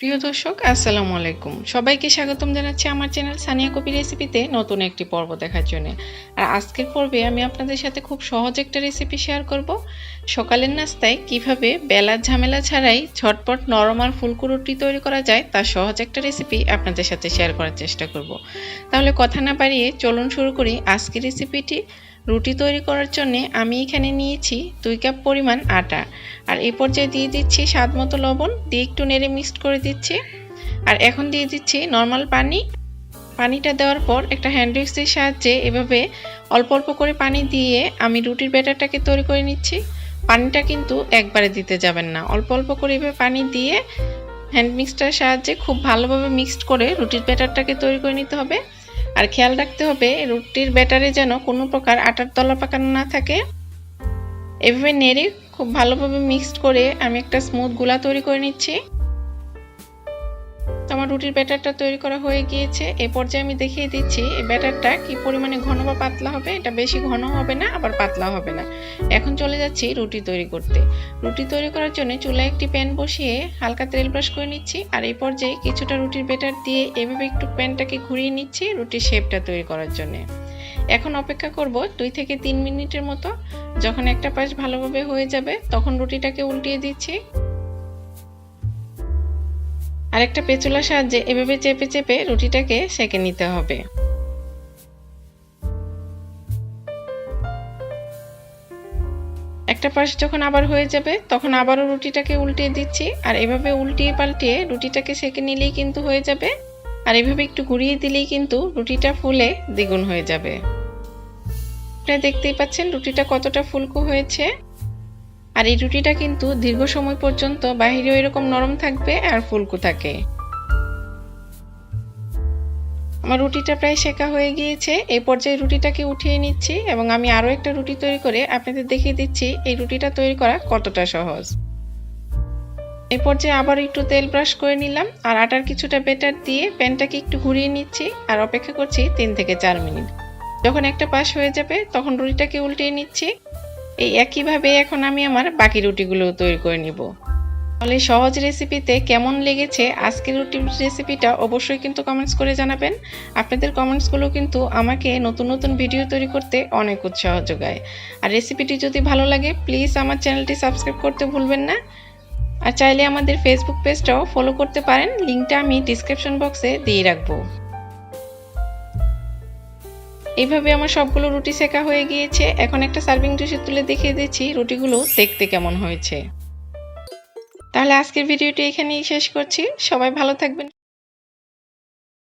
প্রিয় দর্শক, আসসালামু আলাইকুম। সবাইকে স্বাগতম জানাচ্ছি আমার চ্যানেল সানিয়া কপি রেসিপিতে নতুন একটি পর্ব দেখার জন্য। আর আজকের পর্বে আমি আপনাদের সাথে খুব সহজ একটা রেসিপি শেয়ার করব। সকালের নাস্তায় কীভাবে বেলার ঝামেলা ছাড়াই ঝটপট নরম আর ফুলকো রুটি তৈরি করা যায় তার সহজ একটা রেসিপি আপনাদের সাথে শেয়ার করার চেষ্টা করব। তাহলে কথা না বাড়িয়ে চলুন শুরু করি আজকের রেসিপিটি। রুটি তৈরি করার জন্য আমি এখানে নিয়েছি দুই কাপ পরিমাণ আটা। আর এই পর্যায়ে দিয়ে দিচ্ছি স্বাদ মতো লবণ, দিয়ে একটু নেড়ে মিক্সড করে দিচ্ছি। আর এখন দিয়ে দিচ্ছি নর্মাল পানি। পানিটা দেওয়ার পর একটা হ্যান্ড উইক্সের সাহায্যে এভাবে অল্প অল্প করে পানি দিয়ে আমি রুটির ব্যাটারটাকে তৈরি করে নিচ্ছি। পানিটা কিন্তু একবারে দিতে যাবেন না। অল্প অল্প করে এভাবে পানি দিয়ে হ্যান্ড মিক্সটার সাহায্যে খুব ভালোভাবে মিক্সড করে রুটির ব্যাটারটাকে তৈরি করে নিতে হবে। আর খেয়াল রাখতে হবে, রুটির ব্যাটারে যেন কোনো প্রকার আটার তলা পাকানো না থাকে। এভাবে নেড়ে খুব ভালোভাবে মিক্সড করে আমি একটা স্মুথগুলা তৈরি করে নিচ্ছি। আমার রুটির ব্যাটারটা তৈরি করা হয়ে গিয়েছে। এ পর্যায়ে আমি দেখিয়ে দিচ্ছি, এই ব্যাটারটা কি পরিমাণে ঘন বা পাতলা হবে? এটা বেশি ঘন হবে না, আবার পাতলা হবে না। এখন চলে যাচ্ছি রুটি তৈরি করতে। রুটি তৈরি করার জন্য চুলায় একটি প্যান বসিয়ে হালকা তেল ব্রাশ করে নিচ্ছি। আর এই পর্যায়ে কিছুটা রুটির ব্যাটার দিয়ে এভাবে একটু প্যানটাকে ঘুরিয়ে নিচ্ছি রুটির শেপটা তৈরি করার জন্য। এখন অপেক্ষা করব দুই থেকে তিন মিনিটের মতো। যখন একটা পাশ ভালোভাবে হয়ে যাবে, তখন রুটিটাকে উল্টিয়ে দিচ্ছি। আর একটা পেঁচুলার সাহায্যে এভাবে চেপে চেপে রুটিটাকে সেঁকে নিতে হবে। একটা পাশ যখন আবার হয়ে যাবে, তখন আবারও রুটিটাকে উল্টিয়ে দিচ্ছি, আর এভাবে উল্টিয়ে পাল্টিয়ে রুটিটাকে সেঁকে নিলেই কিন্তু হয়ে যাবে, আর এভাবে একটু ঘুরিয়ে দিলেই কিন্তু রুটিটা ফুলে দ্বিগুণ হয়ে যাবে। আপনারা দেখতেই পাচ্ছেন রুটিটা কতটা ফুলকো হয়েছে। আর এই রুটিটা কিন্তু দীর্ঘ সময় পর্যন্ত বাহিরেও এরকম নরম থাকবে আর ফুলকো থাকে। আমার রুটিটা প্রায় শেখা হয়ে গিয়েছে। এই পর্যায়ে রুটিটাকে উঠিয়ে নিচ্ছি এবং আমি আরও একটা রুটি তৈরি করে আপনাদের দেখিয়ে দিচ্ছি এই রুটিটা তৈরি করা কতটা সহজ। এই পর্যায়ে আবার একটু তেল ব্রাশ করে নিলাম আর আটার কিছুটা বেটার দিয়ে প্যানটাকে একটু ঘুরিয়ে নিচ্ছি আর অপেক্ষা করছি তিন থেকে চার মিনিট। যখন একটা পাশ হয়ে যাবে তখন রুটিটাকে উল্টিয়ে নিচ্ছি। এই একইভাবে এখন আমি আমার বাকি রুটিগুলো তৈরি করে নিব। তাহলে সহজ রেসিপিতে কেমন লেগেছে আজকের রুটির রেসিপিটা অবশ্যই কিন্তু কমেন্টস করে জানাবেন। আপনাদের কমেন্টসগুলো কিন্তু আমাকে নতুন নতুন ভিডিও তৈরি করতে অনেক উৎসাহ যোগায়। আর রেসিপিটি যদি ভালো লাগে প্লিজ আমার চ্যানেলটি সাবস্ক্রাইব করতে ভুলবেন না। আর চাইলে আমাদের ফেসবুক পেজটাও ফলো করতে পারেন। লিঙ্কটা আমি ডিসক্রিপশন বক্সে দিয়ে রাখব। এইভাবে আমার সবগুলো রুটি শেখা হয়ে গিয়েছে। এখন একটা সার্ভিং ডিশে তুলে দেখিয়ে দিচ্ছি রুটিগুলো দেখতে কেমন হয়েছে। তাহলে আজকের ভিডিওটি এখানেই শেষ করছি। সবাই ভালো থাকবেন।